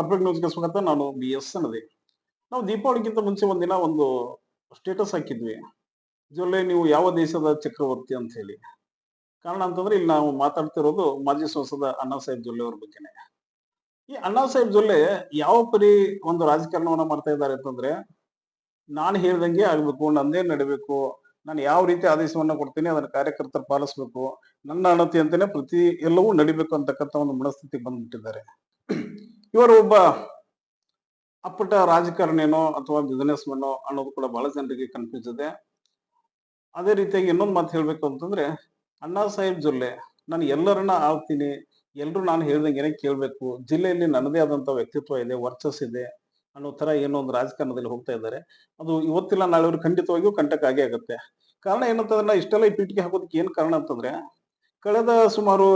Perfect ನ್ಯೂಸ್ಗೆ ಸ್ವಾಗತ ನಾನು ಬಿ ಎಸ್ ಅನ್ನದೆ ನಾವು ದೀಪಾವಳಿಗಿಂತ ಮುಂಚೆ ಒಂದಿನ ಒಂದು ಸ್ಟೇಟಸ್ ಹಾಕಿದ್ವಿ. ಜೊಲ್ಲೆ ನೀವು ಯಾವ ದೇಶದ ಚಕ್ರವರ್ತಿ ಅಂತ ಹೇಳಿ. ಕಾರಣ ಅಂತಂದ್ರೆ ಇಲ್ಲಿ ನಾವು ಮಾತಾಡ್ತಿರೋದು ಮಾಜಿ ಸಂಸದ ಅಣ್ಣಾ ಸಾಹೇಬ್ ಜೊಲ್ಲೆ ಅವ್ರ ಬಗ್ಗೆನೆ. ಈ ಅಣ್ಣಾ ಸಾಹೇಬ್ ಜೊಲ್ಲೆ ಯಾವ ಪರಿ ಒಂದು ರಾಜಕಾರಣವನ್ನ ಮಾಡ್ತಾ ಇದ್ದಾರೆ ಅಂತಂದ್ರೆ, ನಾನು ಹೇಳ್ದಂಗೆ ಆಗ್ಬೇಕು ನಂದೇ ನಡಿಬೇಕು, ನಾನು ಯಾವ ರೀತಿ ಆದೇಶವನ್ನ ಕೊಡ್ತೀನಿ, ಅದನ್ನ ಕಾರ್ಯಕರ್ತರು ಪಾಲಿಸ್ಬೇಕು, ನನ್ನ ಅಣತಿ ಅಂತಾನೆ ಪ್ರತಿ ಎಲ್ಲವೂ ನಡಿಬೇಕು ಅಂತಕ್ಕಂಥ ಒಂದು ಮನಸ್ಥಿತಿ ಬಂದ್ಬಿಟ್ಟಿದ್ದಾರೆ. ಇವರು ಒಬ್ಬ ಅಪ್ಪಟ ರಾಜಕಾರಣಿನೋ ಅಥವಾ ಬಿಸಿನೆಸ್ ಮನೋ ಅನ್ನೋದು ಕೂಡ ಬಹಳ ಜನರಿಗೆ ಕನ್ಫ್ಯೂಸ್ ಇದೆ. ಅದೇ ರೀತಿಯಾಗಿ ಇನ್ನೊಂದು ಮಾತು ಹೇಳಬೇಕು ಅಂತಂದ್ರೆ, ಅಣ್ಣಾ ಸಾಹೇಬ್ ಜೊಲ್ಲೆ, ನಾನು ಎಲ್ಲರನ್ನ ಆಗ್ತೀನಿ ಎಲ್ಲರೂ ನಾನು ಹೇಳ್ದಂಗೆನೆ ಕೇಳಬೇಕು, ಜಿಲ್ಲೆಯಲ್ಲಿ ನನ್ನದೇ ಆದಂತ ವ್ಯಕ್ತಿತ್ವ ಇದೆ, ವರ್ಚಸ್ ಇದೆ, ಅನ್ನೋ ಥರ ಏನೋ ಒಂದು ರಾಜಕಾರಣದಲ್ಲಿ ಹೋಗ್ತಾ ಇದ್ದಾರೆ. ಅದು ಇವತ್ತಿಲ್ಲ, ನಾಳೆ ಖಂಡಿತವಾಗಿಯೂ ಕಂಟಕ ಆಗೇ ಆಗುತ್ತೆ. ಕಾರಣ ಏನಂತಂದ್ರೆ ನಾ ಇಷ್ಟೆಲ್ಲ ಈ ಪೀಠಿಗೆ ಹಾಕೋದಕ್ಕೆ ಏನು ಕಾರಣ ಅಂತಂದ್ರೆ, ಕಳೆದ ಸುಮಾರು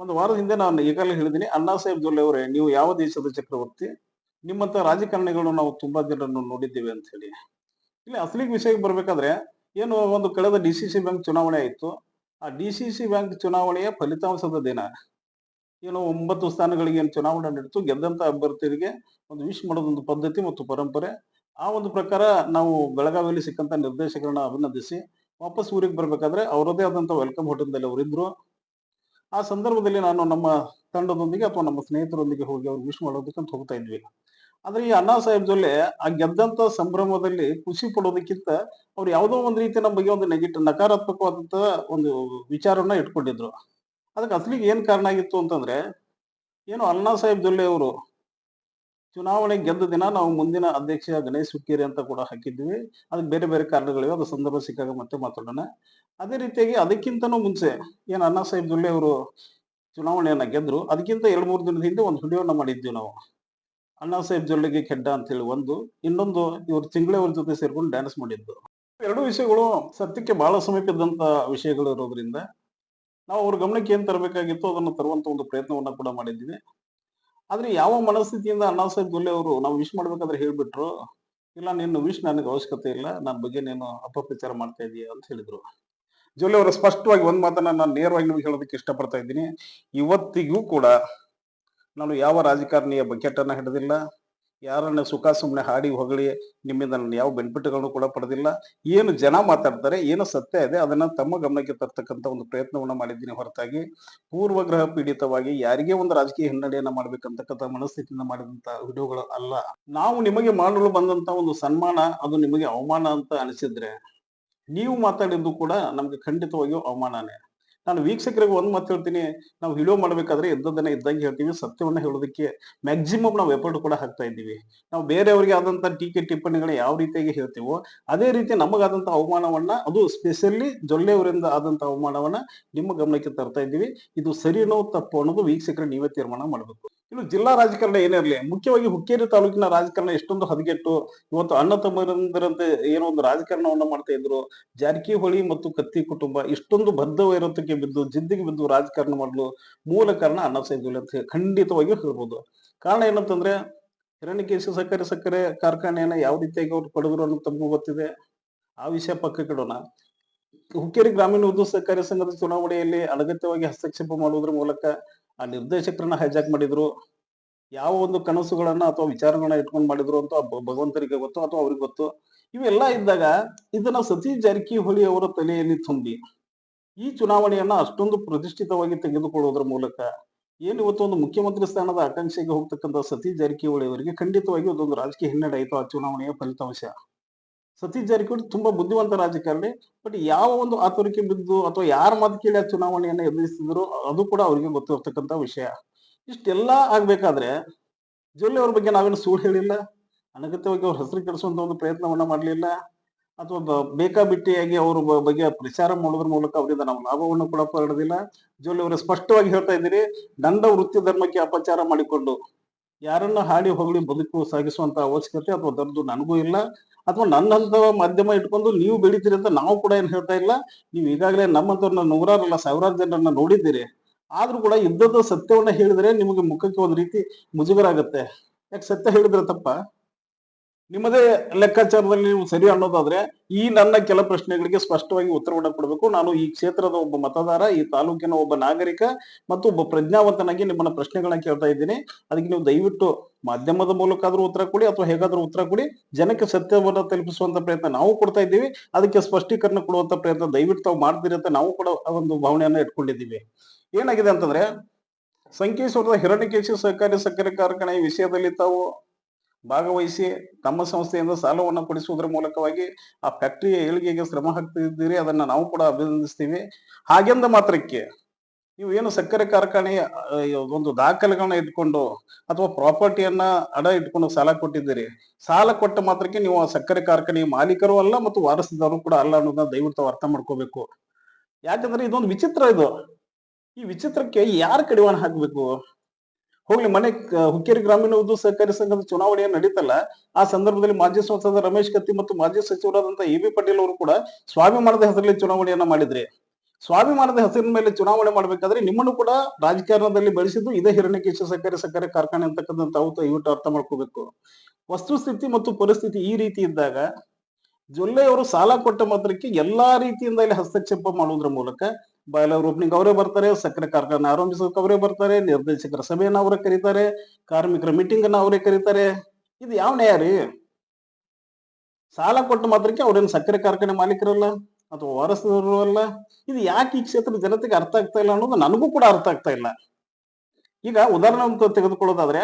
ಒಂದು ವಾರದ ಹಿಂದೆ ನಾನು ಈಗಾಗಲೇ ಹೇಳಿದ್ದೀನಿ, ಅಣ್ಣಾ ಸಾಹೇಬ್ ಜೊಲ್ಲೆ ಅವರೇ, ನೀವು ಯಾವ ದೇಶದ ಚಕ್ರವರ್ತಿ? ನಿಮ್ಮಂತ ರಾಜಕಾರಣಿಗಳು ನಾವು ತುಂಬಾ ಜನರನ್ನು ನೋಡಿದ್ದೇವೆ ಅಂತ ಹೇಳಿ. ಇಲ್ಲಿ ಅಸಲಿ ವಿಷಯಕ್ಕೆ ಬರ್ಬೇಕಾದ್ರೆ, ಏನು ಒಂದು ಕಳೆದ ಡಿ ಸಿ ಸಿ ಬ್ಯಾಂಕ್ ಚುನಾವಣೆ ಆಯಿತು. ಆ ಡಿ ಸಿ ಸಿ ಬ್ಯಾಂಕ್ ಚುನಾವಣೆಯ ಫಲಿತಾಂಶದ ದಿನ. ಏನು ಒಂಬತ್ತು ಸ್ಥಾನಗಳಿಗೆ ಏನು ಚುನಾವಣೆ ನಡೀತು, ಗೆದ್ದಂತ ಅಭ್ಯರ್ಥಿಗಳಿಗೆ ಒಂದು ವಿಶ್ ಮಾಡೋದೊಂದು ಪದ್ಧತಿ ಮತ್ತು ಪರಂಪರೆ. ಆ ಒಂದು ಪ್ರಕಾರ ನಾವು ಬೆಳಗಾವಿಯಲ್ಲಿ ಸಿಕ್ಕಂತ ನಿರ್ದೇಶಕರನ್ನ ಅಭಿನಂದಿಸಿ, ವಾಪಸ್ ಊರಿಗೆ ಬರಬೇಕಾದ್ರೆ ಅವರದೇ ಆದಂತ ವೆಲ್ಕಮ್ ಹೋಟೆಲ್ದಲ್ಲಿ ಅವರಿದ್ರು. ಆ ಸಂದರ್ಭದಲ್ಲಿ ನಾನು ನಮ್ಮ ತಂಡದೊಂದಿಗೆ ಅಥವಾ ನಮ್ಮ ಸ್ನೇಹಿತರೊಂದಿಗೆ ಹೋಗಿ ಅವ್ರಿಗೆ ವಿಶ್ ಮಾಡೋದಕ್ಕಂತ ಹೋಗ್ತಾ ಇದ್ವಿ. ಆದ್ರೆ ಈ ಅಣ್ಣಾ ಸಾಹೇಬ್ ಆ ಗೆದ್ದಂತ ಸಂಭ್ರಮದಲ್ಲಿ ಖುಷಿ ಪಡೋದಕ್ಕಿಂತ ಅವ್ರು ಯಾವುದೋ ಒಂದು ರೀತಿ ನಮ್ಮ ಬಗ್ಗೆ ಒಂದು ನೆಗೆಟಿವ್ ನಕಾರಾತ್ಮಕವಾದಂತ ಒಂದು ವಿಚಾರವನ್ನ ಇಟ್ಕೊಂಡಿದ್ರು. ಅದಕ್ಕೆ ಅಸಲಿಗೆ ಏನ್ ಕಾರಣ ಆಗಿತ್ತು ಅಂತಂದ್ರೆ, ಏನು ಅಣ್ಣಾ ಸಾಹೇಬ್ ಜೊಲ್ಲೆ ಅವರು ಚುನಾವಣೆ ಗೆದ್ದ ದಿನ ನಾವು ಮುಂದಿನ ಅಧ್ಯಕ್ಷ ಗಣೇಶ್ ಹುಕ್ಕೇರಿ ಅಂತ ಕೂಡ ಹಾಕಿದ್ವಿ. ಅದಕ್ಕೆ ಬೇರೆ ಬೇರೆ ಕಾರಣಗಳಿವೆ. ಅದು ಸಂದರ್ಭ ಸಿಕ್ಕಾಗ ಮತ್ತೆ ಮಾತಾಡೋಣ. ಅದೇ ರೀತಿಯಾಗಿ ಅದಕ್ಕಿಂತನೂ ಮುಂಚೆ ಏನು ಅಣ್ಣಾ ಸಾಹೇಬ್ ದುಳ್ಳೆ ಅವರು ಚುನಾವಣೆಯನ್ನ ಗೆದ್ರು. ಅದಕ್ಕಿಂತ ಎರಡು ಮೂರು ದಿನದ ಹಿಂದೆ ಒಂದು ವಿಡಿಯೋನ ಮಾಡಿದ್ವಿ ನಾವು. ಅಣ್ಣಾ ಸಾಹೇಬ್ ಜೊಲ್ಲೆಗೆ ಕೆಡ್ಡ ಅಂತೇಳಿ ಒಂದು, ಇನ್ನೊಂದು ಇವರು ತಿಂಗಳೇ ಅವ್ರ ಜೊತೆ ಸೇರ್ಕೊಂಡು ಡ್ಯಾನ್ಸ್ ಮಾಡಿದ್ದು. ಎರಡು ವಿಷಯಗಳು ಸತ್ಯಕ್ಕೆ ಬಹಳ ಸಮೀಪದಂತ ವಿಷಯಗಳು ಇರೋದ್ರಿಂದ ನಾವು ಅವ್ರ ಗಮನಕ್ಕೆ ಏನ್ ತರಬೇಕಾಗಿತ್ತು ಅದನ್ನು ತರುವಂತ ಒಂದು ಪ್ರಯತ್ನವನ್ನ ಕೂಡ ಮಾಡಿದ್ವಿ. ಆದ್ರೆ ಯಾವ ಮನಸ್ಥಿತಿಯಿಂದ ಅಣ್ಣಾ ಸಾಹೇಬ್ ಅವರು ನಾವು ವಿಶ್ ಮಾಡ್ಬೇಕಾದ್ರೆ ಹೇಳ್ಬಿಟ್ರು, ಇಲ್ಲ ನಿನ್ನ ವಿಶ್ ನನಗೆ ಅವಶ್ಯಕತೆ ಇಲ್ಲ ನನ್ನ ಬಗ್ಗೆ ನೀನು ಅಪಪ್ರಚಾರ ಮಾಡ್ತಾ ಇದೀಯ ಅಂತ ಹೇಳಿದ್ರು. ಜೊಲ್ಲೆ ಅವರು ಸ್ಪಷ್ಟವಾಗಿ ಒಂದು ಮಾತನ್ನ ನಾನು ನೇರವಾಗಿ ನಿಮ್ಗೆ ಹೇಳೋದಕ್ಕೆ ಇಷ್ಟಪಡ್ತಾ ಇದ್ದೀನಿ. ಇವತ್ತಿಗೂ ಕೂಡ ನಾನು ಯಾವ ರಾಜಕಾರಣಿಯ ಬಕೆಟನ್ನ ಹಿಡಿದಿಲ್ಲ ಯಾರನ್ನ ಸುಖ ಸುಮ್ಮನೆ ಹಾಡಿ ಹೊಗಳಿ, ನಿಮ್ಮಿಂದ ನಾನು ಯಾವ ಬೆನಿಫಿಟ್ಗಳನ್ನು ಕೂಡ ಪಡೆದಿಲ್ಲ. ಏನು ಜನ ಮಾತಾಡ್ತಾರೆ, ಏನು ಸತ್ಯ ಇದೆ, ಅದನ್ನ ತಮ್ಮ ಗಮನಕ್ಕೆ ತರ್ತಕ್ಕಂಥ ಒಂದು ಪ್ರಯತ್ನವನ್ನು ಮಾಡಿದ್ದೀನಿ. ಹೊರತಾಗಿ ಪೂರ್ವಗ್ರಹ ಪೀಡಿತವಾಗಿ ಯಾರಿಗೆ ಒಂದು ರಾಜಕೀಯ ಹಿನ್ನಡೆಯನ್ನ ಮಾಡ್ಬೇಕಂತಕ್ಕಂಥ ಮನಸ್ಥಿತಿಯಿಂದ ಮಾಡಿದಂತ ವಿಡಿಯೋಗಳು ಅಲ್ಲ. ನಾವು ನಿಮಗೆ ಮಾಡಲು ಬಂದಂತ ಒಂದು ಸನ್ಮಾನ, ಅದು ನಿಮಗೆ ಅವಮಾನ ಅಂತ ಅನಿಸಿದ್ರೆ, ನೀವು ಮಾತಾಡಿದ್ದು ಕೂಡ ನಮ್ಗೆ ಖಂಡಿತವಾಗಿಯೂ ಅವಮಾನನೇ. ನಾನು ವೀಕ್ಷಕರಿಗೆ ಒಂದು ಮಾತು ಹೇಳ್ತೀನಿ. ನಾವು ವಿಡಿಯೋ ಮಾಡ್ಬೇಕಾದ್ರೆ ಇದ್ದದನ್ನ ಇದ್ದಂಗೆ ಹೇಳ್ತೀವಿ. ಸತ್ಯವನ್ನ ಹೇಳೋದಕ್ಕೆ ಮ್ಯಾಕ್ಸಿಮಮ್ ನಾವು ಎಫರ್ಟ್ ಕೂಡ ಹಾಕ್ತಾ ಇದ್ದೀವಿ. ನಾವು ಬೇರೆಯವರಿಗೆ ಆದಂತ ಟೀಕೆ ಟಿಪ್ಪಣಿಗಳು ಯಾವ ರೀತಿಯಾಗಿ ಹೇಳ್ತೀವೋ, ಅದೇ ರೀತಿ ನಮಗಾದಂತ ಅವಮಾನವನ್ನ, ಅದು ಸ್ಪೆಷಲಿ ಜೊಲ್ಲೆಯವರಿಂದ ಆದಂತ ಅವಮಾನವನ್ನ ನಿಮ್ಮ ಗಮನಕ್ಕೆ ತರ್ತಾ ಇದ್ದೀವಿ. ಇದು ಸರಿನೋ ತಪ್ಪು ಅನ್ನೋದು ವೀಕ್ಷಕರು ನೀವೇ ತೀರ್ಮಾನ ಮಾಡಬೇಕು. ಇನ್ನು ಜಿಲ್ಲಾ ರಾಜಕಾರಣ ಏನಿರಲಿ ಮುಖ್ಯವಾಗಿ ಹುಕ್ಕೇರಿ ತಾಲೂಕಿನ ರಾಜಕಾರಣ ಎಷ್ಟೊಂದು ಹದಗೆಟ್ಟು, ಇವತ್ತು ಅಣ್ಣ ತಮ್ಮರಂತೆ ಏನೋ ಒಂದು ರಾಜಕಾರಣವನ್ನು ಮಾಡ್ತಾ ಇದ್ರು, ಜಾರಕಿಹೊಳಿ ಮತ್ತು ಕತ್ತಿ ಕುಟುಂಬ ಇಷ್ಟೊಂದು ಬದ್ಧ ವೈರತ್ವಕ್ಕೆ ಬಿದ್ದು, ಜಿದ್ದಿಗೆ ಬಿದ್ದು ರಾಜಕಾರಣ ಮಾಡಲು ಮೂಲ ಕಾರಣ ಅಣ್ಣ ಸಾಹೇಬ್ ಅಂತ ಖಂಡಿತವಾಗಿ ಖಂಡಿತವಾಗಿಯೂ ಹೇಳ್ಬೋದು. ಕಾರಣ ಏನಂತಂದ್ರೆ, ಹಿರಣ್ಯಕೇಶಿ ಸಕ್ಕರೆ ಸಕ್ಕರೆ ಕಾರ್ಖಾನೆಯನ್ನ ಯಾವ ರೀತಿಯಾಗಿ ಅವ್ರು ಪಡೆದ್ರು ಅನ್ನೋದು ತಮಗೂ ಗೊತ್ತಿದೆ. ಆ ವಿಷಯ ಪಕ್ಕಕ್ಕೆ ಇಡೋಣ. ಹುಕ್ಕೇರಿ ಗ್ರಾಮೀಣ ಉದ್ಯೋಗ ಸಹಕಾರಿ ಸಂಘದ ಚುನಾವಣೆಯಲ್ಲಿ ಅನಗತ್ಯವಾಗಿ ಹಸ್ತಕ್ಷೇಪ ಮಾಡುವುದರ ಮೂಲಕ ಆ ನಿರ್ದೇಶಕರನ್ನ ಹೈಜಾಕ್ ಮಾಡಿದ್ರು, ಯಾವ ಒಂದು ಕನಸುಗಳನ್ನ ಅಥವಾ ವಿಚಾರಗಳನ್ನ ಇಟ್ಕೊಂಡು ಮಾಡಿದ್ರು ಅಂತ ಭಗವಂತರಿಗೆ ಗೊತ್ತು ಅಥವಾ ಅವ್ರಿಗೆ ಗೊತ್ತು. ಇವೆಲ್ಲ ಇದ್ದಾಗ ಇದನ್ನ ಸತೀಶ್ ಜಾರಕಿಹೊಳಿ ಅವರ ತಲೆಯಲ್ಲಿ ತುಂಬಿ, ಈ ಚುನಾವಣೆಯನ್ನ ಅಷ್ಟೊಂದು ಪ್ರತಿಷ್ಠಿತವಾಗಿ ತೆಗೆದುಕೊಳ್ಳುವುದರ ಮೂಲಕ ಏನು ಇವತ್ತು ಒಂದು ಮುಖ್ಯಮಂತ್ರಿ ಸ್ಥಾನದ ಆಕಾಂಕ್ಷೆಗೆ ಹೋಗ್ತಕ್ಕಂಥ ಸತೀಶ್ ಜಾರಕಿಹೊಳಿ ಅವರಿಗೆ ಖಂಡಿತವಾಗಿ ಅದೊಂದು ರಾಜಕೀಯ ಹಿನ್ನಡೆ ಆಯಿತು. ಆ ಚುನಾವಣೆಯ ಫಲಿತಾಂಶ. ಸತೀಶ್ ಜಾರಕಿಹೊಳಿ ತುಂಬಾ ಬುದ್ಧಿವಂತ ರಾಜಕಾರಣಿ ಬಟ್ ಯಾವ ಒಂದು ಆತುರಿಕೆ ಬಿದ್ದು ಅಥವಾ ಯಾರ ಮಾತು ಕೇಳಿ ಆ ಚುನಾವಣೆಯನ್ನ ಎದುರಿಸಿದ್ರು ಅದು ಕೂಡ ಅವರಿಗೆ ಗೊತ್ತಿರ್ತಕ್ಕಂಥ ವಿಷಯ. ಇಷ್ಟೆಲ್ಲ ಆಗ್ಬೇಕಾದ್ರೆ ಜೊಲ್ಲೆ ಅವ್ರ ಬಗ್ಗೆ ನಾವೇನು ಸುಳ್ಳು ಹೇಳಿಲ್ಲ? ಅನಗತ್ಯವಾಗಿ ಅವ್ರ ಹೆಸರು ಕೆಡಿಸುವಂತ ಒಂದು ಪ್ರಯತ್ನವನ್ನ ಮಾಡಲಿಲ್ಲ? ಅಥವಾ ಬೇಕಾಬಿಟ್ಟಿಯಾಗಿ ಅವ್ರ ಬಗ್ಗೆ ಪ್ರಚಾರ ಮಾಡೋದ್ರ ಮೂಲಕ ಅವರಿಂದ ನಾವು ಲಾಭವನ್ನು ಕೂಡ ಪಡೆದಿಲ್ಲ? ಜೊಲ್ಲೆ ಅವರು ಸ್ಪಷ್ಟವಾಗಿ ಹೇಳ್ತಾ ಇದ್ದೀರಿ, ದಂಡ ವೃತ್ತಿ ಧರ್ಮಕ್ಕೆ ಅಪಚಾರ ಮಾಡಿಕೊಂಡು ಯಾರನ್ನ ಹಾಡಿ ಹೊಗಳಿ ಬದುಕು ಸಾಗಿಸುವಂತ ಅವಶ್ಯಕತೆ ಅಥವಾ ದರ್ದು ನನಗೂ ಇಲ್ಲ. ಅಥವಾ ನನ್ನಂತ ಮಾಧ್ಯಮ ಇಟ್ಕೊಂಡು ನೀವು ಬೆಳಿತೀರಿ ಅಂತ ನಾವು ಕೂಡ ಏನು ಹೇಳ್ತಾ ಇಲ್ಲ. ನೀವು ಈಗಾಗಲೇ ನಮ್ಮಂತವ್ರನ್ನ ನೂರಾರಲ್ಲ ಸಾವಿರಾರು ಜನರನ್ನ ನೋಡಿದ್ದೀರಿ. ಆದ್ರೂ ಕೂಡ ಇದ್ದದ್ದು ಸತ್ಯವನ್ನ ಹೇಳಿದ್ರೆ ನಿಮಗೆ ಮುಖಕ್ಕೆ ಒಂದು ರೀತಿ ಮುಜುಗರ ಆಗುತ್ತೆ ಯಾಕೆ ಸತ್ಯ ಹೇಳಿದ್ರೆ ತಪ್ಪ? ನಿಮ್ಮದೇ ಲೆಕ್ಕಾಚಾರದಲ್ಲಿ ನೀವು ಸರಿ ಅನ್ನೋದಾದ್ರೆ ಈ ನನ್ನ ಕೆಲ ಪ್ರಶ್ನೆಗಳಿಗೆ ಸ್ಪಷ್ಟವಾಗಿ ಉತ್ತರವನ್ನು ಕೊಡಬೇಕು. ನಾನು ಈ ಕ್ಷೇತ್ರದ ಒಬ್ಬ ಮತದಾರ, ಈ ತಾಲೂಕಿನ ಒಬ್ಬ ನಾಗರಿಕ ಮತ್ತು ಒಬ್ಬ ಪ್ರಜ್ಞಾವಂತನಾಗಿ ನಿಮ್ಮನ್ನ ಪ್ರಶ್ನೆಗಳನ್ನ ಕೇಳ್ತಾ ಇದ್ದೀನಿ. ಅದಕ್ಕೆ ನೀವು ದಯವಿಟ್ಟು ಮಾಧ್ಯಮದ ಮೂಲಕ ಉತ್ತರ ಕೊಡಿ ಅಥವಾ ಹೇಗಾದ್ರೂ ಉತ್ತರ ಕೊಡಿ. ಜನಕ್ಕೆ ಸತ್ಯವನ್ನು ತಲುಪಿಸುವಂತ ಪ್ರಯತ್ನ ನಾವು ಕೊಡ್ತಾ ಇದ್ದೀವಿ. ಅದಕ್ಕೆ ಸ್ಪಷ್ಟೀಕರಣ ಕೊಡುವಂತ ಪ್ರಯತ್ನ ದಯವಿಟ್ಟು ತಾವು ಮಾಡ್ತೀರಿ ಅಂತ ನಾವು ಕೂಡ ಒಂದು ಭಾವನೆಯನ್ನ ಇಟ್ಕೊಂಡಿದ್ದೀವಿ. ಏನಾಗಿದೆ ಅಂತಂದ್ರೆ ಸಂಕೇಶ್ವರದ ಹಿರಣ್ಯಕೇಶಿ ಸಹಕಾರಿ ಸಕ್ಕರೆ ಕಾರ್ಖಾನೆ ವಿಷಯದಲ್ಲಿ ತಾವು ಭಾಗವಹಿಸಿ ತಮ್ಮ ಸಂಸ್ಥೆಯಿಂದ ಸಾಲವನ್ನು ಕೊಡಿಸುವುದರ ಮೂಲಕವಾಗಿ ಆ ಫ್ಯಾಕ್ಟರಿಯ ಏಳಿಗೆಗೆ ಶ್ರಮ ಹಾಕ್ತಿದ್ದೀರಿ, ಅದನ್ನ ನಾವು ಕೂಡ ಅಭಿನಂದಿಸ್ತೀವಿ. ಹಾಗೆಂದ ಮಾತ್ರಕ್ಕೆ ನೀವು ಏನು ಸಕ್ಕರೆ ಕಾರ್ಖಾನೆಯ ಒಂದು ದಾಖಲೆಗಳನ್ನ ಇಟ್ಕೊಂಡು ಅಥವಾ ಪ್ರಾಪರ್ಟಿಯನ್ನ ಅಡ ಇಟ್ಕೊಂಡು ಸಾಲ ಕೊಟ್ಟಿದ್ದೀರಿ, ಸಾಲ ಕೊಟ್ಟ ಮಾತ್ರಕ್ಕೆ ನೀವು ಆ ಸಕ್ಕರೆ ಕಾರ್ಖಾನೆಯ ಮಾಲೀಕರು ಅಲ್ಲ ಮತ್ತು ವಾರಸುದಾರರು ಕೂಡ ಅಲ್ಲ ಅನ್ನೋದನ್ನ ದಯವಿಟ್ಟು ಅರ್ಥ ಮಾಡ್ಕೋಬೇಕು. ಯಾಕಂದ್ರೆ ಇದೊಂದು ವಿಚಿತ್ರ ಇದು. ಈ ವಿಚಿತ್ರಕ್ಕೆ ಯಾರು ಕಡಿವಾಣ ಹಾಕ್ಬೇಕು? ಹೋಗ್ಲಿ, ಮನೆ ಹುಕ್ಕೇರಿ ಗ್ರಾಮೀಣ ಉದ್ಯೋಗ ಸಹಕಾರಿ ಸಂಘದ ಚುನಾವಣೆ ನಡೀತಲ್ಲ, ಆ ಸಂದರ್ಭದಲ್ಲಿ ಮಾಜಿ ಸಂಸದ ರಮೇಶ್ ಕತ್ತಿ ಮತ್ತು ಮಾಜಿ ಸಚಿವರಾದಂತ ಎ ಬಿ ಪಾಟೀಲ್ ಅವರು ಕೂಡ ಸ್ವಾಭಿಮಾನದ ಹೆಸರಲ್ಲಿ ಚುನಾವಣೆಯನ್ನ ಮಾಡಿದ್ರಿ. ಸ್ವಾಭಿಮಾನದ ಹೆಸರಿನ ಮೇಲೆ ಚುನಾವಣೆ ಮಾಡ್ಬೇಕಾದ್ರೆ ನಿಮ್ಮನ್ನು ಕೂಡ ರಾಜಕಾರಣದಲ್ಲಿ ಬೆಳೆಸಿದ್ದು ಇದೇ ಹಿರಣ್ಯಕೇಶ ಸಹಕಾರಿ ಸಕ್ಕರೆ ಕಾರ್ಖಾನೆ ಅಂತಕ್ಕಂಥ ದಯವಿಟ್ಟು ಅರ್ಥ ಮಾಡ್ಕೋಬೇಕು. ವಸ್ತುಸ್ಥಿತಿ ಮತ್ತು ಪರಿಸ್ಥಿತಿ ಈ ರೀತಿ ಇದ್ದಾಗ ಜೊಲ್ಲೆಯವರು ಸಾಲ ಕೊಟ್ಟ ಮಾತ್ರಕ್ಕೆ ಎಲ್ಲಾ ರೀತಿಯಿಂದ ಇಲ್ಲಿ ಹಸ್ತಕ್ಷೇಪ ಮಾಡುವುದರ ಮೂಲಕ ಬಾಯ್ಲರ್ ಓಪನಿಂಗ್ ಅವರೇ ಬರ್ತಾರೆ, ಸಕ್ಕರೆ ಕಾರ್ಖಾನೆ ಆರಂಭಿಸೋಕೆ ಅವರೇ ಬರ್ತಾರೆ, ನಿರ್ದೇಶಕರ ಸಭೆಯನ್ನು ಅವರೇ ಕರೀತಾರೆ, ಕಾರ್ಮಿಕರ ಮೀಟಿಂಗ್ ಅನ್ನ ಅವರೇ ಕರೀತಾರೆ. ಇದು ಯಾವ ನ್ಯಾಯ ರೀ? ಸಾಲ ಕೊಟ್ಟ ಮಾತ್ರಕ್ಕೆ ಅವ್ರೇನು ಸಕ್ಕರೆ ಕಾರ್ಖಾನೆ ಮಾಲೀಕರಲ್ಲ ಅಥವಾ ವಾರಸದವರು ಅಲ್ಲ? ಇದು ಯಾಕೆ ಈ ಕ್ಷೇತ್ರದ ಜನತೆಗೆ ಅರ್ಥ ಆಗ್ತಾ ಇಲ್ಲ ಅನ್ನೋದು ನನಗೂ ಕೂಡ ಅರ್ಥ ಆಗ್ತಾ ಇಲ್ಲ. ಈಗ ಉದಾಹರಣೆ ತೆಗೆದುಕೊಳ್ಳೋದಾದ್ರೆ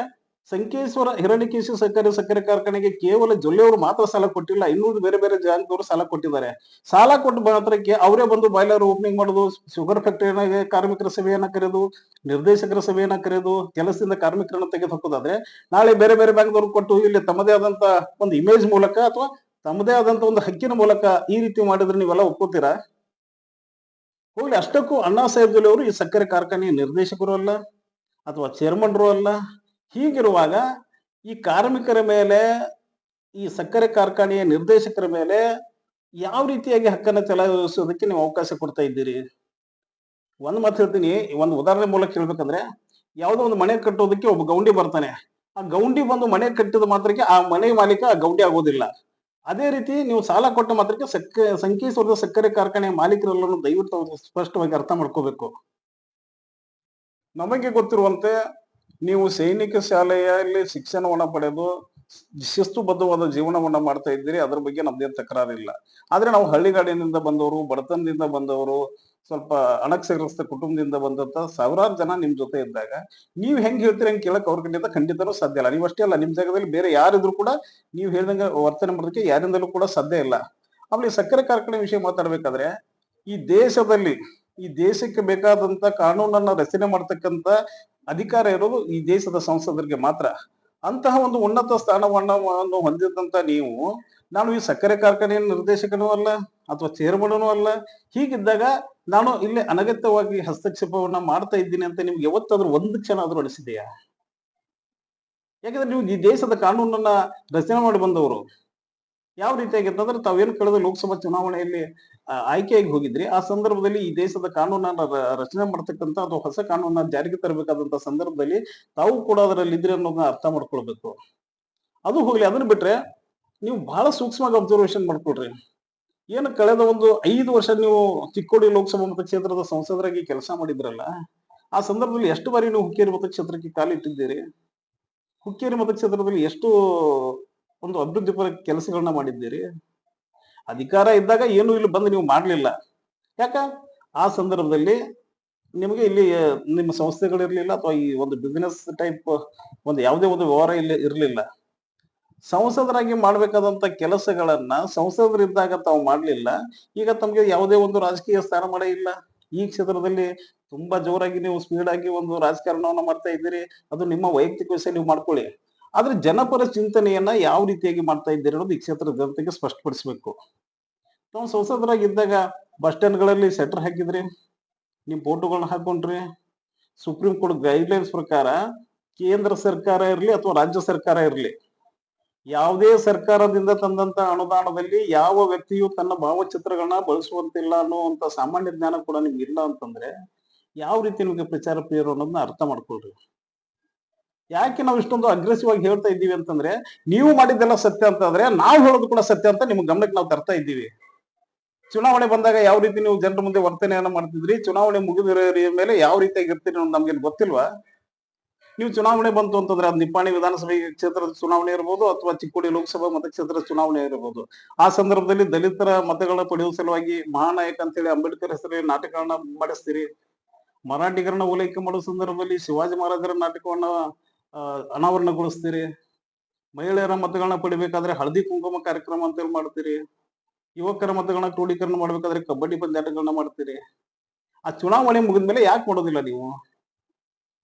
ಸಂಕೇಶ್ವರ ಹಿರಣ್ಯಕೇಶಿ ಸಕ್ಕರೆ ಸಕ್ಕರೆ ಕಾರ್ಖಾನೆಗೆ ಕೇವಲ ಜೊಲ್ಲೆಯವರು ಮಾತ್ರ ಸಾಲ ಕೊಟ್ಟಿಲ್ಲ ಇನ್ನೂ ಬೇರೆ ಬೇರೆ ಜಾಗದವರು ಸಾಲ ಕೊಟ್ಟಿದ್ದಾರೆ. ಸಾಲ ಕೊಟ್ಟ ಮಾತ್ರಕ್ಕೆ ಅವರೇ ಬಂದು ಬಾಯ್ಲರ್ ಓಪನಿಂಗ್ ಮಾಡೋದು, ಶುಗರ್ ಫ್ಯಾಕ್ಟರಿಯ ಕಾರ್ಮಿಕರ ಸಭೆಯನ್ನ ಕರೆದು, ನಿರ್ದೇಶಕರ ಸಭೆಯನ್ನ ಕರೆದು, ಕೆಲಸದಿಂದ ಕಾರ್ಮಿಕರನ್ನ ತೆಗೆದು ಹಾಕೋದಾದ್ರೆ ನಾಳೆ ಬೇರೆ ಬೇರೆ ಬ್ಯಾಂಕ್ದವ್ರು ಕೊಟ್ಟು ಇಲ್ಲಿ ತಮ್ಮದೇ ಆದಂತ ಒಂದು ಇಮೇಜ್ ಮೂಲಕ ಅಥವಾ ತಮ್ಮದೇ ಆದಂತ ಒಂದು ಹಕ್ಕಿನ ಮೂಲಕ ಈ ರೀತಿ ಮಾಡಿದ್ರೆ ನೀವೆಲ್ಲ ಒಪ್ಕೋತೀರಾ ಹೋಗ್ಲಿ, ಅಷ್ಟಕ್ಕೂ ಅಣ್ಣಾ ಸಾಹೇಬ್ ಜೊಲ್ಲೆ ಅವರು ಈ ಸಕ್ಕರೆ ಕಾರ್ಖಾನೆಯ ನಿರ್ದೇಶಕರು ಅಲ್ಲ, ಅಥವಾ ಚೇರ್ಮನ್ರು ಅಲ್ಲ ಹೀಗಿರುವಾಗ ಈ ಕಾರ್ಮಿಕರ ಮೇಲೆ, ಈ ಸಕ್ಕರೆ ಕಾರ್ಖಾನೆಯ ನಿರ್ದೇಶಕರ ಮೇಲೆ ಯಾವ ರೀತಿಯಾಗಿ ಹಕ್ಕನ್ನ ಚಲಾಯಿಸೋದಕ್ಕೆ ನೀವು ಅವಕಾಶ ಕೊಡ್ತಾ ಇದ್ದೀರಿ? ಒಂದು ಮಾತು ಹೇಳ್ತೀನಿ. ಒಂದು ಉದಾಹರಣೆ ಮೂಲಕ ಹೇಳ್ಬೇಕಂದ್ರೆ, ಯಾವುದೋ ಒಂದು ಮನೆ ಕಟ್ಟೋದಕ್ಕೆ ಒಬ್ಬ ಗೌಂಡಿ ಬರ್ತಾನೆ. ಆ ಗೌಂಡಿ ಬಂದು ಮನೆ ಕಟ್ಟಿದ ಮಾತ್ರಕ್ಕೆ ಆ ಮನೆ ಮಾಲೀಕ ಆ ಗೌಂಡಿ ಆಗೋದಿಲ್ಲ. ಅದೇ ರೀತಿ ನೀವು ಸಾಲ ಕೊಟ್ಟ ಮಾತ್ರಕ್ಕೆ ಸಕ್ಕ ಸಂಕೇಶ್ವರದ ಸಕ್ಕರೆ ಕಾರ್ಖಾನೆಯ ಮಾಲೀಕರೆಲ್ಲರೂ ದಯವಿಟ್ಟು ಸ್ಪಷ್ಟವಾಗಿ ಅರ್ಥ ಮಾಡ್ಕೋಬೇಕು. ನಮಗೆ ಗೊತ್ತಿರುವಂತೆ ನೀವು ಸೈನಿಕ ಶಾಲೆಯಲ್ಲಿ ಶಿಕ್ಷಣವನ್ನು ಪಡೆದು ಶಿಸ್ತುಬದ್ಧವಾದ ಜೀವನವನ್ನ ಮಾಡ್ತಾ ಇದ್ದೀರಿ, ಅದ್ರ ಬಗ್ಗೆ ನಮ್ದೇನು ತಕರಾರಿಲ್ಲ. ಆದ್ರೆ ನಾವು ಹಳ್ಳಿಗಾಡಿನಿಂದ ಬಂದವರು, ಬಡತನದಿಂದ ಬಂದವರು, ಸ್ವಲ್ಪ ಅನಕ್ಷರಸ್ಥ ಕುಟುಂಬದಿಂದ ಬಂದಂತ ಸಾವಿರಾರು ಜನ ನಿಮ್ ಜೊತೆ ಇದ್ದಾಗ ನೀವ್ ಹೆಂಗ್ ಹೇಳ್ತೀರಿ ಹಂಗ್ ಕೇಳಕ್ ಅವ್ರ ಕಡೆಯಿಂದ ಖಂಡಿತನೂ ಸಾಧ್ಯ ಇಲ್ಲ. ನೀವು ಅಷ್ಟೇ ಅಲ್ಲ, ನಿಮ್ ಜಾಗದಲ್ಲಿ ಬೇರೆ ಯಾರಿದ್ರು ಕೂಡ ನೀವು ಹೇಳ್ದಂಗೆ ವರ್ತನೆ ಮಾಡೋದಕ್ಕೆ ಯಾರಿಂದಲೂ ಕೂಡ ಸಾಧ್ಯ ಇಲ್ಲ. ಆಮೇಲೆ ಸಕ್ಕರೆ ಕಾರ್ಖಾನೆ ವಿಷಯ ಮಾತಾಡ್ಬೇಕಾದ್ರೆ, ಈ ದೇಶದಲ್ಲಿ, ಈ ದೇಶಕ್ಕೆ ಬೇಕಾದಂತ ಕಾನೂನನ್ನ ರಚನೆ ಮಾಡ್ತಕ್ಕಂತ ಅಧಿಕಾರ ಇರೋದು ಈ ದೇಶದ ಸಂಸದರಿಗೆ ಮಾತ್ರ. ಅಂತಹ ಒಂದು ಉನ್ನತ ಸ್ಥಾನವನ್ನು ಹೊಂದಿದಂತ ನೀವು, ನಾನು ಈ ಸಕ್ಕರೆ ಕಾರ್ಖಾನೆಯ ನಿರ್ದೇಶಕನೂ ಅಲ್ಲ ಅಥವಾ ಚೇರ್ಮನೂ ಅಲ್ಲ, ಹೀಗಿದ್ದಾಗ ನಾನು ಇಲ್ಲಿ ಅನಗತ್ಯವಾಗಿ ಹಸ್ತಕ್ಷೇಪವನ್ನ ಮಾಡ್ತಾ ಇದ್ದೀನಿ ಅಂತ ನಿಮ್ಗೆ ಯಾವತ್ತಾದ್ರೂ ಒಂದು ಕ್ಷಣ ಆದ್ರೂ ಅನಿಸಿದೆಯಾ? ಯಾಕಂದ್ರೆ ನೀವು ಈ ದೇಶದ ಕಾನೂನನ್ನ ರಚನೆ ಮಾಡಿ ಬಂದವರು. ಯಾವ ರೀತಿಯಾಗಿತ್ತಂದ್ರೆ ತಾವೇನು ಕಳೆದ ಲೋಕಸಭಾ ಚುನಾವಣೆಯಲ್ಲಿ ಆಯ್ಕೆಯಾಗಿ ಹೋಗಿದ್ರಿ. ಆ ಸಂದರ್ಭದಲ್ಲಿ ಈ ದೇಶದ ಕಾನೂನನ್ನ ರಚನೆ ಮಾಡ್ತಕ್ಕಂಥ ಅಥವಾ ಹೊಸ ಕಾನೂನನ್ನ ಜಾರಿಗೆ ತರಬೇಕಾದಂತ ಸಂದರ್ಭದಲ್ಲಿ ತಾವು ಕೂಡ ಅದರಲ್ಲಿ ಇದ್ರಿ ಅನ್ನೋದನ್ನ ಅರ್ಥ ಮಾಡ್ಕೊಳ್ಬೇಕು. ಅದು ಹೋಗ್ಲಿ, ಅದನ್ನ ಬಿಟ್ರೆ ನೀವು ಬಹಳ ಸೂಕ್ಷ್ಮವಾಗಿ ಅಬ್ಸರ್ವೇಷನ್ ಮಾಡ್ಕೊಳ್ರಿ. ಏನು ಕಳೆದ ಒಂದು ಐದು ವರ್ಷ ನೀವು ಚಿಕ್ಕೋಡಿ ಲೋಕಸಭಾ ಮತಕ್ಷೇತ್ರದ ಸಂಸದರಾಗಿ ಕೆಲಸ ಮಾಡಿದ್ರಲ್ಲ, ಆ ಸಂದರ್ಭದಲ್ಲಿ ಎಷ್ಟು ಬಾರಿ ನೀವು ಹುಕ್ಕೇರಿ ಮತಕ್ಷೇತ್ರಕ್ಕೆ ಕಾಲಿಟ್ಟಿದ್ದೀರಿ? ಹುಕ್ಕೇರಿ ಮತಕ್ಷೇತ್ರದಲ್ಲಿ ಎಷ್ಟು ಒಂದು ಅಭಿವೃದ್ಧಿ ಪರ ಕೆಲಸಗಳನ್ನ ಮಾಡಿದ್ದೀರಿ. ಅಧಿಕಾರ ಇದ್ದಾಗ ಏನು ಇಲ್ಲಿ ಬಂದು ನೀವು ಮಾಡಲಿಲ್ಲ. ಯಾಕ? ಆ ಸಂದರ್ಭದಲ್ಲಿ ನಿಮಗೆ ಇಲ್ಲಿ ನಿಮ್ಮ ಸಂಸ್ಥೆಗಳಿರ್ಲಿಲ್ಲ ಅಥವಾ ಈ ಒಂದು ಬಿಸ್ನೆಸ್ ಟೈಪ್ ಒಂದು ಯಾವುದೇ ಒಂದು ವ್ಯವಹಾರ ಇಲ್ಲಿ ಇರಲಿಲ್ಲ. ಸಂಸದರಾಗಿ ಮಾಡ್ಬೇಕಾದಂತ ಕೆಲಸಗಳನ್ನ ಸಂಸದರಿದ್ದಾಗ ತಾವು ಮಾಡ್ಲಿಲ್ಲ. ಈಗ ತಮ್ಗೆ ಯಾವುದೇ ಒಂದು ರಾಜಕೀಯ ಸ್ಥಾನಮಾನ ಇಲ್ಲ. ಈ ಕ್ಷೇತ್ರದಲ್ಲಿ ತುಂಬಾ ಜೋರಾಗಿ ನೀವು ಸ್ಪೀಡ್ ಆಗಿ ಒಂದು ರಾಜಕಾರಣವನ್ನ ಮಾಡ್ತಾ ಇದ್ದೀರಿ. ಅದು ನಿಮ್ಮ ವೈಯಕ್ತಿಕ ವಿಷಯ, ನೀವು ಮಾಡ್ಕೊಳ್ಳಿ. ಆದ್ರೆ ಜನಪರ ಚಿಂತನೆಯನ್ನ ಯಾವ ರೀತಿಯಾಗಿ ಮಾಡ್ತಾ ಇದ್ದೀರಿ ಅನ್ನೋದು ಈ ಕ್ಷೇತ್ರದ ಜನತೆಗೆ ಸ್ಪಷ್ಟಪಡಿಸಬೇಕು. ತಾವು ಸಂಸದರಾಗಿದ್ದಾಗ ಬಸ್ ಸ್ಟ್ಯಾಂಡ್ಗಳಲ್ಲಿ ಸೆಟರ್ ಹಾಕಿದ್ರಿ, ನಿಮ್ ಫೋಟೋಗಳನ್ನ ಹಾಕೊಂಡ್ರಿ. ಸುಪ್ರೀಂ ಕೋರ್ಟ್ ಗೈಡ್ಲೈನ್ಸ್ ಪ್ರಕಾರ ಕೇಂದ್ರ ಸರ್ಕಾರ ಇರಲಿ ಅಥವಾ ರಾಜ್ಯ ಸರ್ಕಾರ ಇರಲಿ, ಯಾವುದೇ ಸರ್ಕಾರದಿಂದ ತಂದಂತ ಅನುದಾನದಲ್ಲಿ ಯಾವ ವ್ಯಕ್ತಿಯು ತನ್ನ ಭಾವಚಿತ್ರಗಳನ್ನ ಬಳಸುವಂತಿಲ್ಲ ಅನ್ನುವಂತ ಸಾಮಾನ್ಯ ಜ್ಞಾನ ಕೂಡ ನಿಮ್ಗೆ ಇಲ್ಲ ಅಂತಂದ್ರೆ ಯಾವ ರೀತಿ ನಿಮಗೆ ಪ್ರಚಾರ ಪ್ರಿಯರು ಅನ್ನೋದನ್ನ ಅರ್ಥ ಮಾಡ್ಕೊಳ್ರಿ. ಯಾಕೆ ನಾವು ಇಷ್ಟೊಂದು ಅಗ್ರೆಸಿವ್ ಆಗಿ ಹೇಳ್ತಾ ಇದ್ದೀವಿ ಅಂತಂದ್ರೆ, ನೀವು ಮಾಡಿದ್ದೆಲ್ಲ ಸತ್ಯ ಅಂತಂದ್ರೆ ನಾವು ಹೇಳೋದು ಕೂಡ ಸತ್ಯ ಅಂತ ನಿಮ್ ಗಮನಕ್ಕೆ ನಾವು ತರ್ತಾ ಇದ್ದೀವಿ. ಚುನಾವಣೆ ಬಂದಾಗ ಯಾವ ರೀತಿ ನೀವು ಜನರ ಮುಂದೆ ವರ್ತನೆಯನ್ನ ಮಾಡ್ತಿದ್ರಿ, ಚುನಾವಣೆ ಮುಗಿದಿರೋ ಮೇಲೆ ಯಾವ ರೀತಿಯಾಗಿ ಇರ್ತೀರಿ ಅನ್ನೋದು ನಮ್ಗೆ ಗೊತ್ತಿಲ್ವಾ? ನೀವು ಚುನಾವಣೆ ಬಂತು ಅಂತಂದ್ರೆ ಅದು ನಿಪ್ಪಾಣಿ ವಿಧಾನಸಭೆ ಕ್ಷೇತ್ರದ ಚುನಾವಣೆ ಇರಬಹುದು ಅಥವಾ ಚಿಕ್ಕೋಡಿ ಲೋಕಸಭಾ ಮತಕ್ಷೇತ್ರದ ಚುನಾವಣೆ ಇರಬಹುದು ಆ ಸಂದರ್ಭದಲ್ಲಿ ದಲಿತರ ಮತಗಳ ಪಡೆಯುವ ಸಲುವಾಗಿ ಮಹಾನಾಯಕ ಅಂತೇಳಿ ಅಂಬೇಡ್ಕರ್ ಹೆಸರಲ್ಲಿ ನಾಟಕಗಳನ್ನ ಮಾಡಿಸ್ತೀರಿ. ಮರಾಠಿಗರನ್ನ ಓಲೈಕೆ ಮಾಡುವ ಸಂದರ್ಭದಲ್ಲಿ ಶಿವಾಜಿ ಮಹಾರಾಜರ ನಾಟಕವನ್ನ ಅನಾವರಣಗೊಳಿಸ್ತೀರಿ? ಮಹಿಳೆಯರ ಮತಗಳನ್ನ ಪಡಿಬೇಕಾದ್ರೆ ಹಳದಿ ಕುಂಕುಮ ಕಾರ್ಯಕ್ರಮ ಅಂತೇಳಿ ಮಾಡ್ತೀರಿ. ಯುವಕರ ಮತಗಳನ್ನ ಕ್ರೋಢೀಕರಣ ಮಾಡ್ಬೇಕಾದ್ರೆ ಕಬಡ್ಡಿ ಪಂದ್ಯಾಟಗಳನ್ನ ಮಾಡ್ತೀರಿ. ಆ ಚುನಾವಣೆ ಮುಗಿದ್ಮೇಲೆ ಯಾಕೆ ಮಾಡೋದಿಲ್ಲ ನೀವು?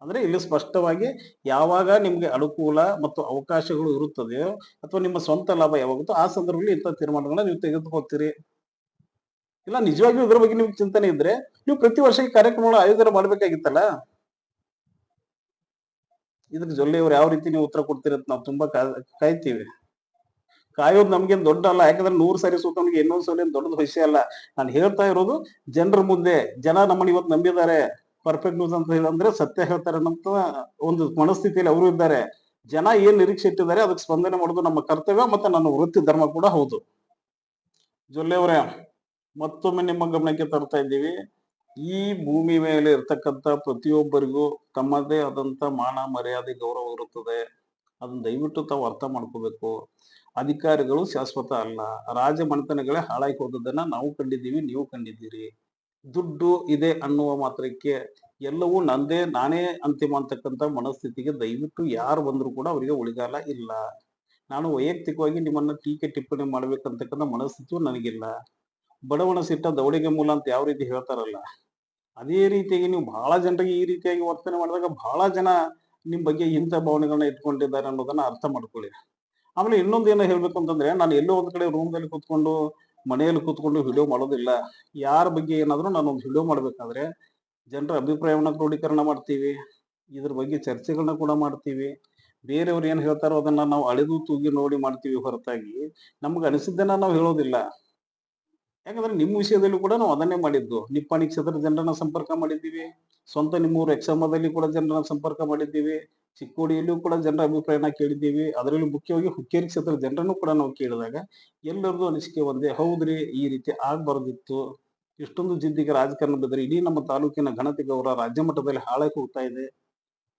ಅಂದ್ರೆ ಇಲ್ಲಿ ಸ್ಪಷ್ಟವಾಗಿ ಯಾವಾಗ ನಿಮ್ಗೆ ಅನುಕೂಲ ಮತ್ತು ಅವಕಾಶಗಳು ಇರುತ್ತದೆಯೋ ಅಥವಾ ನಿಮ್ಮ ಸ್ವಂತ ಲಾಭ ಯಾವಾಗುತ್ತೋ ಆ ಸಂದರ್ಭದಲ್ಲಿ ಇಂಥ ತೀರ್ಮಾನಗಳನ್ನ ನೀವು ತೆಗೆದುಕೊಳ್ತೀರಿ ಇಲ್ಲ, ನಿಜವಾಗಿಯೂ ಇದ್ರ ಬಗ್ಗೆ ನಿಮ್ಗೆ ಚಿಂತನೆ ಇದ್ರೆ ನೀವು ಪ್ರತಿ ವರ್ಷ ಈ ಕಾರ್ಯಕ್ರಮಗಳ ಆಯೋಜನೆ ಮಾಡ್ಬೇಕಾಗಿತ್ತಲ್ಲ? ಇದಕ್ಕೆ ಜೊಲ್ಲೆಯವ್ರು ಯಾವ ರೀತಿ ನೀವು ಉತ್ತರ ಕೊಡ್ತೀರಂತ ಅಂತ ನಾವು ತುಂಬಾ ಕಾಯ್ತೀವಿ. ಕಾಯೋದು ನಮ್ಗೇನು ದೊಡ್ಡ ಅಲ್ಲ, ಯಾಕಂದ್ರೆ ನೂರ್ ಸಾರಿ ನಮ್ಗೆ ಇನ್ನೊಂದ್ ಸಲ ದೊಡ್ಡದ ವಿಷಯ ಅಲ್ಲ. ನಾನು ಹೇಳ್ತಾ ಇರೋದು, ಜನರ ಮುಂದೆ, ಜನ ನಮ್ಮನ್ನ ಇವತ್ತು ನಂಬಿದ್ದಾರೆ. ಪರ್ಫೆಕ್ಟ್ ನ್ಯೂಸ್ ಅಂತ ಹೇಳಿದ್ರೆ ಸತ್ಯ ಹೇಳ್ತಾರೆ ಅನ್ನಂತ ಒಂದು ಮನಸ್ಥಿತಿಯಲ್ಲಿ ಅವರು ಇದ್ದಾರೆ. ಜನ ಏನ್ ನಿರೀಕ್ಷೆ ಇಟ್ಟಿದ್ದಾರೆ ಅದಕ್ಕೆ ಸ್ಪಂದನೆ ಮಾಡೋದು ನಮ್ಮ ಕರ್ತವ್ಯ ಮತ್ತೆ ನನ್ನ ವೃತ್ತಿ ಧರ್ಮ ಕೂಡ ಹೌದು. ಜೊಲ್ಲೆಯವರೇ, ಮತ್ತೊಮ್ಮೆ ನಿಮ್ಮ ಗಮನಕ್ಕೆ ತರ್ತಾ ಇದ್ದೀವಿ. ಈ ಭೂಮಿ ಮೇಲೆ ಇರ್ತಕ್ಕಂಥ ಪ್ರತಿಯೊಬ್ಬರಿಗೂ ತಮ್ಮದೇ ಆದಂತ ಮಾನ ಮರ್ಯಾದೆ ಗೌರವ ಇರುತ್ತದೆ. ಅದನ್ನ ದಯವಿಟ್ಟು ತಾವು ಅರ್ಥ ಮಾಡ್ಕೋಬೇಕು. ಅಧಿಕಾರಿಗಳು ಶಾಶ್ವತ ಅಲ್ಲ. ರಾಜಮನೆತನಗಳೇ ಹಾಳಾಗಿ ಹೋದದನ್ನ ನಾವು ಕಂಡಿದ್ದೀವಿ, ನೀವು ಕಂಡಿದ್ದೀರಿ. ದುಡ್ಡು ಇದೆ ಅನ್ನುವ ಮಾತ್ರಕ್ಕೆ ಎಲ್ಲವೂ ನಂದೇ, ನಾನೇ ಅಂತಿಮ ಅಂತಕ್ಕಂಥ ಮನಸ್ಥಿತಿಗೆ ದಯವಿಟ್ಟು ಯಾರು ಬಂದರೂ ಕೂಡ ಅವರಿಗೆ ಉಳಿಗಾಲ ಇಲ್ಲ. ನಾನು ವೈಯಕ್ತಿಕವಾಗಿ ನಿಮ್ಮನ್ನ ಟೀಕೆ ಟಿಪ್ಪಣಿ ಮಾಡ್ಬೇಕಂತಕ್ಕಂಥ ಮನಸ್ಥಿತಿಯು ನನಗಿಲ್ಲ. ಬಡವಣ ಸಿಟ್ಟ ದೌಡಿಗೆ ಮೂಲ ಅಂತ ಯಾವ ರೀತಿ ಹೇಳ್ತಾರಲ್ಲ ಅದೇ ರೀತಿಯಾಗಿ ನೀವು ಬಹಳ ಜನರಿಗೆ ಈ ರೀತಿಯಾಗಿ ವರ್ತನೆ ಮಾಡಿದಾಗ ಬಹಳ ಜನ ನಿಮ್ಮ ಬಗ್ಗೆ ಇಂಥ ಭಾವನೆಗಳನ್ನ ಇಟ್ಕೊಂಡಿದ್ದಾರೆ ಅನ್ನೋದನ್ನ ಅರ್ಥ ಮಾಡ್ಕೊಳ್ಳಿ. ಆಮೇಲೆ ಇನ್ನೊಂದು ಏನೋ ಹೇಳ್ಬೇಕು ಅಂತಂದ್ರೆ ನಾನು ಎಲ್ಲೋ ಒಂದ್ ಕಡೆ ರೂಮ್ ದಲ್ಲಿ ಕೂತ್ಕೊಂಡು, ಮನೆಯಲ್ಲಿ ಕೂತ್ಕೊಂಡು ವಿಡಿಯೋ ಮಾಡೋದಿಲ್ಲ. ಯಾರ ಬಗ್ಗೆ ಏನಾದರೂ ನಾನು ಒಂದು ವಿಡಿಯೋ ಮಾಡ್ಬೇಕಾದ್ರೆ ಜನರ ಅಭಿಪ್ರಾಯವನ್ನ ಕ್ರೋಢೀಕರಣ ಮಾಡ್ತೀವಿ, ಇದ್ರ ಬಗ್ಗೆ ಚರ್ಚೆಗಳನ್ನ ಕೂಡ ಮಾಡ್ತೀವಿ. ಬೇರೆಯವ್ರು ಏನು ಹೇಳ್ತಾರೋ ಅದನ್ನ ನಾವು ಅಳೆದು ತೂಗಿ ನೋಡಿ ಮಾಡ್ತೀವಿ ಹೊರತಾಗಿ. ನಮ್ಗೆ ಅನಿಸಿದ್ದನ್ನ ನಾವು ಹೇಳೋದಿಲ್ಲ. ಯಾಕಂದ್ರೆ ನಿಮ್ಮ ವಿಷಯದಲ್ಲಿ ಕೂಡ ನಾವು ಅದನ್ನೇ ಮಾಡಿದ್ದು. ನಿಪ್ಪಾಣಿ ಕ್ಷೇತ್ರದ ಜನರನ್ನ ಸಂಪರ್ಕ ಮಾಡಿದ್ದೀವಿ. ಸ್ವಂತ ನಿಮ್ಮೂರು ಎಕ್ಸಾಮದಲ್ಲಿ ಕೂಡ ಜನರನ್ನ ಸಂಪರ್ಕ ಮಾಡಿದ್ದೀವಿ. ಚಿಕ್ಕೋಡಿಯಲ್ಲೂ ಕೂಡ ಜನರ ಅಭಿಪ್ರಾಯನ ಕೇಳಿದ್ದೀವಿ. ಅದರಲ್ಲೂ ಮುಖ್ಯವಾಗಿ ಹುಕ್ಕೇರಿ ಕ್ಷೇತ್ರದ ಜನರನ್ನು ಕೂಡ ನಾವು ಕೇಳಿದಾಗ ಎಲ್ಲರದು ಅನಿಸಿಕೆ ಒಂದೇ. ಹೌದ್ರಿ, ಈ ರೀತಿ ಆಗ್ಬಾರ್ದಿತ್ತು. ಇಷ್ಟೊಂದು ಜಿದ್ದಿಗೆ ರಾಜಕಾರಣ ಬಿದ್ದರೆ ಇಡೀ ನಮ್ಮ ತಾಲೂಕಿನ ಘನತೆ ಗೌರವ ರಾಜ್ಯ ಮಟ್ಟದಲ್ಲಿ ಹಾಳಕ್ಕೆ ಹೋಗ್ತಾ ಇದೆ.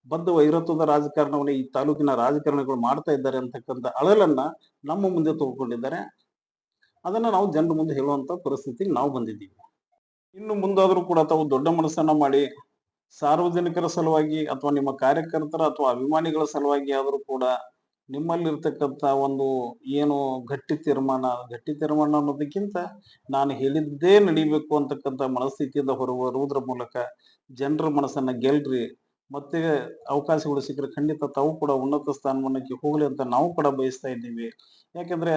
ಬದ್ಧ ವೈರತ್ವದ ರಾಜಕಾರಣವನ್ನು ಈ ತಾಲೂಕಿನ ರಾಜಕಾರಣಿಗಳು ಮಾಡ್ತಾ ಇದ್ದಾರೆ ಅಂತಕ್ಕಂಥ ಅಳಲನ್ನ ನಮ್ಮ ಮುಂದೆ ತಗೊಂಡಿದ್ದಾರೆ. ಅದನ್ನ ನಾವು ಜನರ ಮುಂದೆ ಹೇಳುವಂತ ಪರಿಸ್ಥಿತಿಗೆ ನಾವು ಬಂದಿದ್ದೀವಿ. ಇನ್ನು ಮುಂದಾದ್ರೂ ಕೂಡ ತಾವು ದೊಡ್ಡ ಮನಸ್ಸನ್ನ ಮಾಡಿ ಸಾರ್ವಜನಿಕರ ಸಲುವಾಗಿ ಅಥವಾ ನಿಮ್ಮ ಕಾರ್ಯಕರ್ತರ ಅಥವಾ ಅಭಿಮಾನಿಗಳ ಸಲುವಾಗಿ ಆದರೂ ಕೂಡ ನಿಮ್ಮಲ್ಲಿರ್ತಕ್ಕಂಥ ಒಂದು ಏನು ಗಟ್ಟಿ ತೀರ್ಮಾನ ಗಟ್ಟಿ ತೀರ್ಮಾನ ಅನ್ನೋದಕ್ಕಿಂತ ನಾನು ಹೇಳಿದ್ದೇ ನಡಿಬೇಕು ಅಂತಕ್ಕಂಥ ಮನಸ್ಥಿತಿಯಿಂದ ಹೊರಬರುವುದರ ಮೂಲಕ ಜನರ ಮನಸ್ಸನ್ನ ಗೆಲ್ರಿ. ಮತ್ತೆ ಅವಕಾಶಗಳು ಸಿಕ್ಕರೆ ಖಂಡಿತ ತಾವು ಕೂಡ ಉನ್ನತ ಸ್ಥಾನಮಾನಕ್ಕೆ ಹೋಗಲಿ ಅಂತ ನಾವು ಕೂಡ ಬಯಸ್ತಾ ಇದ್ದೀವಿ. ಯಾಕಂದ್ರೆ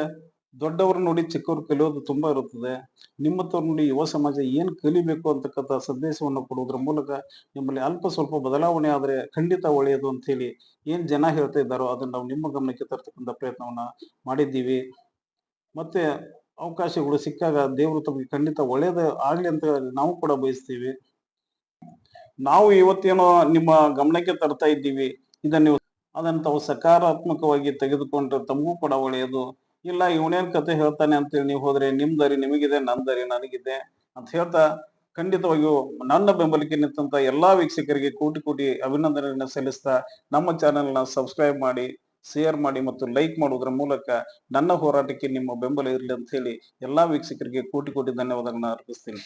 ದೊಡ್ಡವರು ನೋಡಿ, ಚಿಕ್ಕವರು ಕಲಿಯೋದು ತುಂಬಾ ಇರುತ್ತದೆ. ನಿಮ್ಮತ್ತವ್ರ ನೋಡಿ ಯುವ ಸಮಾಜ ಏನ್ ಕಲಿಬೇಕು ಅಂತಕ್ಕಂಥ ಸಂದೇಶವನ್ನು ಕೊಡುವುದರ ಮೂಲಕ ನಿಮ್ಮಲ್ಲಿ ಅಲ್ಪ ಸ್ವಲ್ಪ ಬದಲಾವಣೆ ಆದ್ರೆ ಖಂಡಿತ ಒಳ್ಳೆಯದು ಅಂತ ಹೇಳಿ ಏನ್ ಜನ ಹೇಳ್ತಾ ಇದ್ದಾರೋ ಅದನ್ನ ನಾವು ನಿಮ್ಮ ಗಮನಕ್ಕೆ ತರ್ತಕ್ಕಂಥ ಪ್ರಯತ್ನವನ್ನ ಮಾಡಿದ್ದೀವಿ. ಮತ್ತೆ ಅವಕಾಶಗಳು ಸಿಕ್ಕಾಗ ದೇವರು ತಮಗೆ ಖಂಡಿತ ಒಳ್ಳೇದು ಆಗ್ಲಿ ಅಂತ ನಾವು ಕೂಡ ಬಯಸ್ತೀವಿ. ನಾವು ಇವತ್ತೇನೋ ನಿಮ್ಮ ಗಮನಕ್ಕೆ ತರ್ತಾ ಇದ್ದೀವಿ. ಇದನ್ನ ನೀವು ಅದನ್ನ ತಾವು ಸಕಾರಾತ್ಮಕವಾಗಿ ತೆಗೆದುಕೊಂಡ್ರೆ ತಮಗೂ ಕೂಡ ಒಳ್ಳೆಯದು. ಇಲ್ಲ, ಇವನೇನ್ ಕತೆ ಹೇಳ್ತಾನೆ ಅಂತೇಳಿ ನೀವು ಹೋದ್ರೆ ನಿಮ್ದರಿ ನಿಮಗಿದೆ ನಂದರಿ ದಾರಿ, ನನಗಿದೆ ಅಂತ ಹೇಳ್ತಾ ಖಂಡಿತವಾಗಿಯೂ ನನ್ನ ಬೆಂಬಲಕ್ಕೆ ನಿಂತ ಎಲ್ಲಾ ವೀಕ್ಷಕರಿಗೆ ಕೋಟಿ ಕೋಟಿ ಅಭಿನಂದನೆಯನ್ನು ಸಲ್ಲಿಸ್ತಾ ನಮ್ಮ ಚಾನೆಲ್ನ ಸಬ್ಸ್ಕ್ರೈಬ್ ಮಾಡಿ ಶೇರ್ ಮಾಡಿ ಮತ್ತು ಲೈಕ್ ಮಾಡುವುದರ ಮೂಲಕ ನನ್ನ ಹೋರಾಟಕ್ಕೆ ನಿಮ್ಮ ಬೆಂಬಲ ಇರಲಿ ಅಂತ ಹೇಳಿ ಎಲ್ಲಾ ವೀಕ್ಷಕರಿಗೆ ಕೋಟಿ ಕೋಟಿ ಧನ್ಯವಾದಗಳನ್ನ ಅರ್ಪಿಸ್ತೀನಿ.